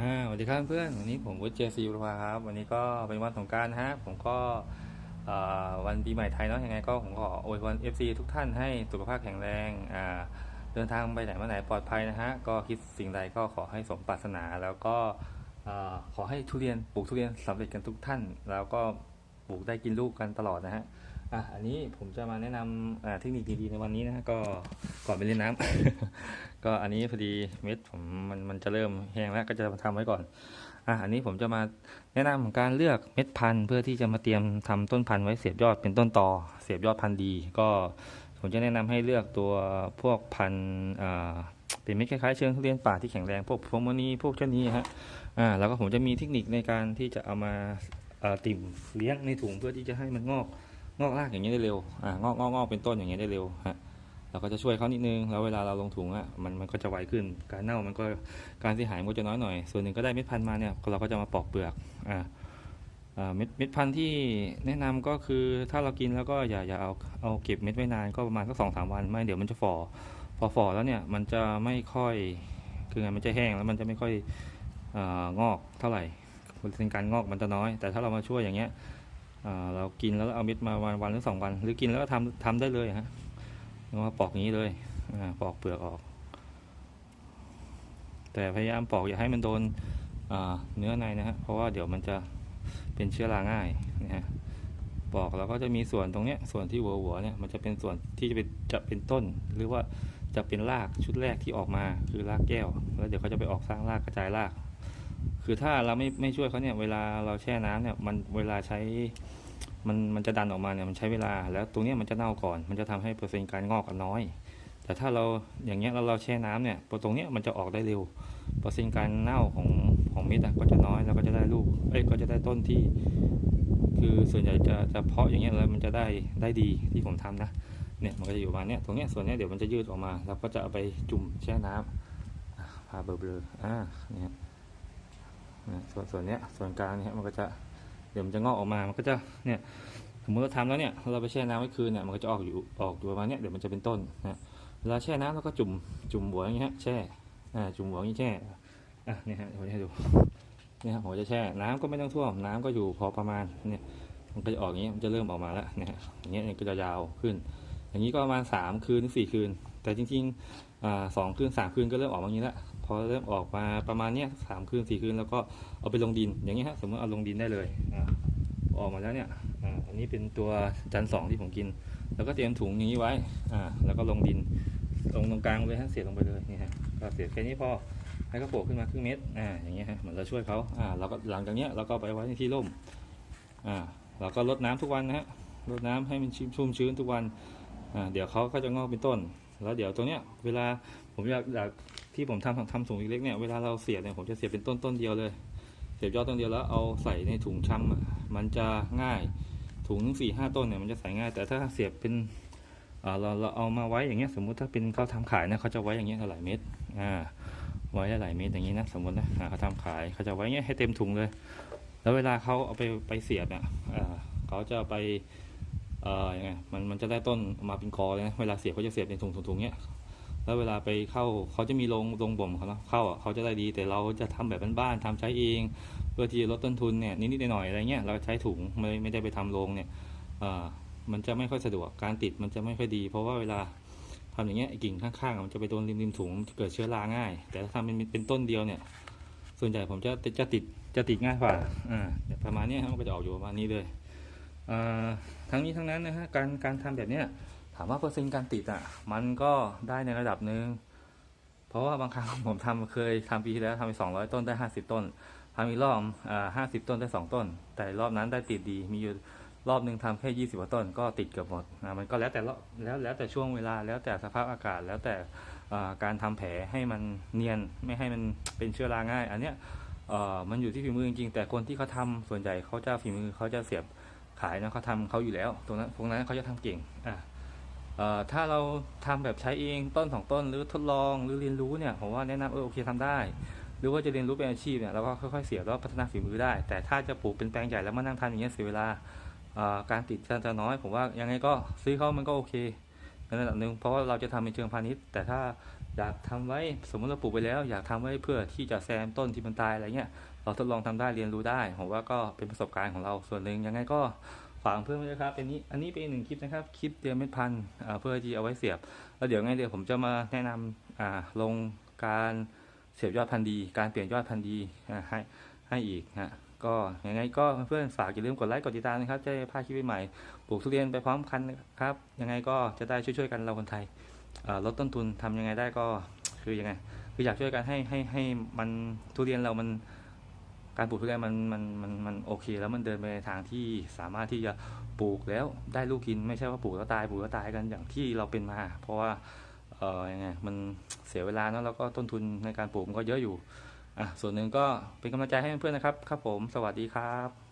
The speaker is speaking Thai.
อ่าสวัสดีครับเพื่อนวันนี้ผมวุฒิเจซีบุรพาครับ วันนี้ก็เป็นวันสงการนะฮะผมก็วันปีใหม่ไทยเนาะยังไงก็ผมขออวยพร FC ทุกท่านให้สุขภาพแข็งแรงอ่าเดินทางไปไหนมาไหนปลอดภัยนะฮะก็คิดสิ่งใดก็ขอให้สมปรารถนา แล้วก็ขอให้ทุเรียนปลูกทุเรียนสำเร็จกันทุกท่าน แล้วก็ปลูกได้กินลูกกันตลอดนะฮะ อะอันนี้ผมจะมาแนะนำเทคนิคดีๆในวันนี้นะฮะก็ก่อนไปเล่นน้ำ ก็อันนี้พอดีเม็ดผมมันมันจะเริ่มแห้งแล้วก็จะมาทำไว้ก่อนอะอันนี้ผมจะมาแนะนำการเลือกเม็ดพันธุ์เพื่อที่จะมาเตรียมทำต้นพันธุ์ไว้เสียบยอดเป็นต้นตอเสียบยอดพันธุ์ดี ก็ผมจะแนะนำให้เลือกตัวพวกพันธุ์อ่าเป็นเม็ดคล้ายๆเชิงทุเรียนป่าที่แข็งแรงพวกพวงมณีพวกเช่นนี้ฮะอ่าแล้วก็ผมจะมีเทคนิคในการที่จะเอามาอ่อติ่มเลี้ยงในถุงเพื่อที่จะให้มันงอก งอกรากอย่างนี้ยได้เร็วอ่างอกงอกงอกเป็นต้นอย่างนี้ยได้เร็วฮะเราก็จะช่วยเขานิดนึงแล้วเวลาเราลงถุงอะมันมันก็จะไวขึ้น การเน่ามันก็การเสียหายมันก็จะน้อยหน่อย ส่วนหนึ่งก็ได้เม็ดพันธุ์มาเนี่ยเราก็จะมาปอกเปลือกอ่าเม็ดเม็ดพันธุ์ที่แนะนำก็คือถ้าเรากินแล้วก็อย่าอย่าเอาเอาเก็บเม็ดไว้นานก็ประมาณสักสองสามวันไม่เดี๋ยวมันจะฝ่อพอฝ่อแล้วเนี่ยมันจะไม่ค่อยคือไงมันจะแห้งแล้วมันจะไม่ค่อยอางอกเท่าไหร่เปอร์เซ็นต์การงอกมันจะน้อย แต่ถ้าเรามาช่วยอย่างเงี้ย เรากินแล้วเอาเม็ดมาวันวันหรือสองวัน หรือกินแล้วก็ทำทำได้เลยฮะเอามาปอกอย่างนี้เลยอปอกเปลือกออก แต่พยายามปอกอย่าให้มันโดนเนื้อในนะฮะเพราะว่าเดี๋ยวมันจะเป็นเชื้อราง่ายนะฮะปอกแล้วก็จะมีส่วนตรงเนี้ยส่วนที่หัวหัวเนี่ยมันจะเป็นส่วนที่จะเป็นจะเป็นต้น หรือว่าจะเป็นรากชุดแรกที่ออกมาคือรากแก้ว แล้วเดี๋ยวเขาจะไปออกสร้างรากกระจายราก คือถ้าเราไม่ไม่ช่วยเขาเนี่ยเวลาเราแช่น้ำเนี่ยมันเวลาใช้มันมันจะดันออกมาเนี่ยมันใช้เวลา แล้วตรงเนี้ยมันจะเน่าก่อน มันจะทำให้เปอร์เซ็นต์การงอกน้อย แต่ถ้าเราอย่างเงี้ยเราเราแช่น้ำเนี่ยตรงเนี้ยมันจะออกได้เร็ว เปอร์เซ็นต์การเน่าของของม็ดก็จะน้อยแล้วก็จะได้ลูกเอ้ยก็จะได้ต้นที่ คือส่วนใหญ่จะจะเพาะอย่างเงี้ยแล้วมันจะได้ได้ดีที่ผมทำนะเนี่ยมันก็จะอยู่ประมาณเนี้ยตรงเนี้ยส่วนเนี้ยเดี๋ยวมันจะยืดออกมา แล้วก็จะเอาไปจุ่มแช่น้ำอะพาเบลอๆอ่าเนี่ย ส่วนส่วนเนี้ยส่วนกลางเนี่ยมันก็จะเดี๋ยวมันจะงอกออกมา มันก็จะเนี่ยสมมติเราทำแล้วเนี่ยเราไปแช่น้ำไว้คืนเนี่ยมันก็จะออกอยู่ออกอยู่ประมาณเนี้ยเดี๋ยวมันจะเป็นต้นนะเวลาแช่น้ำเราก็จุ่มจุ่มหัวอย่างเงี้ยฮะแช่อ่าจุ่มหัวอย่างนี้แช่อะเนี่ยฮะผมจะให้ดูเนี่ยฮะผมจะแช่น้ำก็ไม่ต้องท่วมน้ำก็อยู่พอประมาณเนี่ยมันก็จะออกอย่างนี้ยมันจะเริ่มออกมาแล้วเนี่ยฮะอย่างเงี้ยมันก็จะยาวขึ้น อย่างนี้ก็ประมาณสามคืนถึงสี่คืน แต่จริงๆอ่าสองคืนสามคืนก็เริ่มออกมาอย่างนี้แล้ว พอเริ่มออกมาประมาณเนี้ยสามคืนสี่คืนแล้วก็เอาไปลงดินอย่างเงี้ยฮะสมมติเอาลงดินได้เลยอ่าออกมาแล้วเนี่ยอ่าอันนี้เป็นตัวจันสองที่ผมกิน แล้วก็เตรียมถุงอย่างนี้ไว้อ่าแล้วก็ลงดินลงตรงกลางเลยฮะเสียบลงไปเลยนี่ฮะก็เสียบแค่นี้พอให้เขาโผล่ขึ้นมาครึ่งเมตรอ่าอย่างเงี้ยฮะเหมือนเราช่วยเขาอ่าแล้วก็หลังจากเนี้ยเราก็ไปไว้ในที่ร่มอ่าเราก็รดน้ำทุกวันนะฮะรดน้ำให้มันชุ่มชื้นทุกวันอ่าเดี๋ยวเขาก็จะงอกเป็นต้น แล้วเดี๋ยวตรงเนี้ยเวลาผมอยากอยาก ที่ผมทำทำถุงเล็กเนี่ยเวลาเราเสียบเนี่ยผมจะเสียบเป็นต้นต้นเดียวเลย เสียบยอดต้นเดียวแล้วเอาใส่ในถุงช้ำอะมันจะง่ายถุงสี่ห้าต้นเนี่ยมันจะใส่ง่าย แต่ถ้าเสียบเป็นอ่าเราเราเอามาไว้อย่างเงี้ยสมมุติถ้าเป็นเขาทำขายนะเขาจะไว้อย่างเงี้ยหลายเม็ดอ่าไว้หลายเม็ดอย่างนี้นะสมมตินะเขาทำขายเขาจะไว้เงี้ยให้เต็มถุงเลย แล้วเวลาเขาเอาไปไปเสียบเนี่ยอ่าเขาจะไปเอ่อยังไงมันมันจะได้ต้นมาเป็นกอเลยนะเวลาเสียบเขาจะเสียบในถุงถุงๆเนี้ย แล้วเวลาไปเข้าเขาจะมีโรงโรงบ่มเขาเนาะเข้าเขาจะได้ดี แต่เราจะทำแบบบ้านๆทำใช้เองเพื่อที่ลดต้นทุนเนี่ยนิดๆหน่อยๆอะไรเงี้ยเราใช้ถุงไม่ไม่ได้ไปทำโรงเนี่ยมันจะไม่ค่อยสะดวกการติดมันจะไม่ค่อยดี เพราะว่าเวลาทำอย่างเงี้ยกิ่งข้างๆ มันจะไปโดนริมๆถุงเกิดเชื้อราง่าย แต่ถ้าทำเป็นเป็นต้นเดียวเนี่ย ส่วนใหญ่ผมจะจะติดจะติดง่ายกว่าอ่าประมาณนี้ครับมันก็จะออกอยู่ประมาณนี้เลยอ่าทั้งนี้ทั้งนั้นนะฮะการการทำแบบเนี้ย ถามว่าเปอร์เซ็นต์การติดอะ มันก็ได้ในระดับหนึ่งเพราะว่าบางครั้งผมทำเคยทำปีที่แล้วทำไปสองร้อยต้นได้ห้าสิบต้นทำอีกรอบอ่าห้าสิบต้นได้สองต้น แต่รอบนั้นได้ติดดีมีอยู่รอบหนึ่งทำแค่ยี่สิบกว่าต้นก็ติดเกือบหมดอ่ามันก็แล้วแต่รอบแล้วแล้วแต่ช่วงเวลาแล้วแต่สภาพอากาศแล้วแต่การทำแผลให้มันเนียนไม่ให้มันเป็นเชื้อราง่าย อันเนี้ยเอ่อมันอยู่ที่ฝีมือจริงๆแต่คนที่เขาทำส่วนใหญ่เขาจะฝีมือเขาจะเสียบขายนะเขาทำเขาอยู่แล้ว ตรงนั้นพวกนั้นเขาจะทำเก่งอ่า ถ้าเราทำแบบใช้เองต้นสองต้นหรือทดลองหรือเรียนรู้เนี่ยผมว่าแนะนำเออโอเคทำได้ หรือว่าจะเรียนรู้เป็นอาชีพเนี่ยเราก็ค่อยๆเสียบแล้วพัฒนาฝีมือได้ แต่ถ้าจะปลูกเป็นแปลงใหญ่แล้วมานั่งทำอย่างเงี้ยเสียเวลาการติดจะจะน้อย ผมว่ายังไงก็ซื้อเขามันก็โอเคในระดับหนึ่งเพราะว่าเราจะทำเป็นเชิงพาณิชย์ แต่ถ้าอยากทำไว้สมมติเราปลูกไปแล้ว อยากทำไว้เพื่อที่จะแซมต้นที่มันตายอะไรเงี้ยเราทดลองทำได้เรียนรู้ได้ผมว่าก็เป็นประสบการณ์ของเราส่วนหนึ่งยังไงก็ ฝากเพื่อนด้วยครับเป็นนี้อันนี้เป็นหนึ่งคลิปนะครับคลิปเตรียมเม็ดพันธุ์เพื่อที่เอาไว้เสียบ แล้วเดี๋ยวไงเดี๋ยวผมจะมาแนะนำอ่าลงการเสียบยอดพันธุ์ดี การเปลี่ยนยอดพันธุ์ดีให้ให้อีกฮะก็ยังไงก็เพื่อนฝากอย่าลืมกดไลค์กดติดตามนะครับจะได้พลาดคลิปใหม่ปลูกทุเรียนไปพร้อมกันนะครับยังไงก็จะได้ช่วยๆกันเราคนไทยลดต้นทุนทำยังไงได้ก็คือยังไง คืออยากช่วยกันให้ให้ให้มันทุเรียนเรามัน การปลูกทุเรียนมันมันมันมันโอเค แล้วมันเดินไปในทางที่สามารถที่จะปลูกแล้วได้ลูกกินไม่ใช่ว่าปลูกแล้วตายปลูกแล้วตายกันอย่างที่เราเป็นมา เพราะว่าเออยังไงมันเสียเวลาเนาะแล้วก็ต้นทุนในการปลูกมันก็เยอะอยู่อะส่วนหนึ่งก็เป็นกำลังใจให้เพื่อนๆนะครับ ครับผมสวัสดีครับ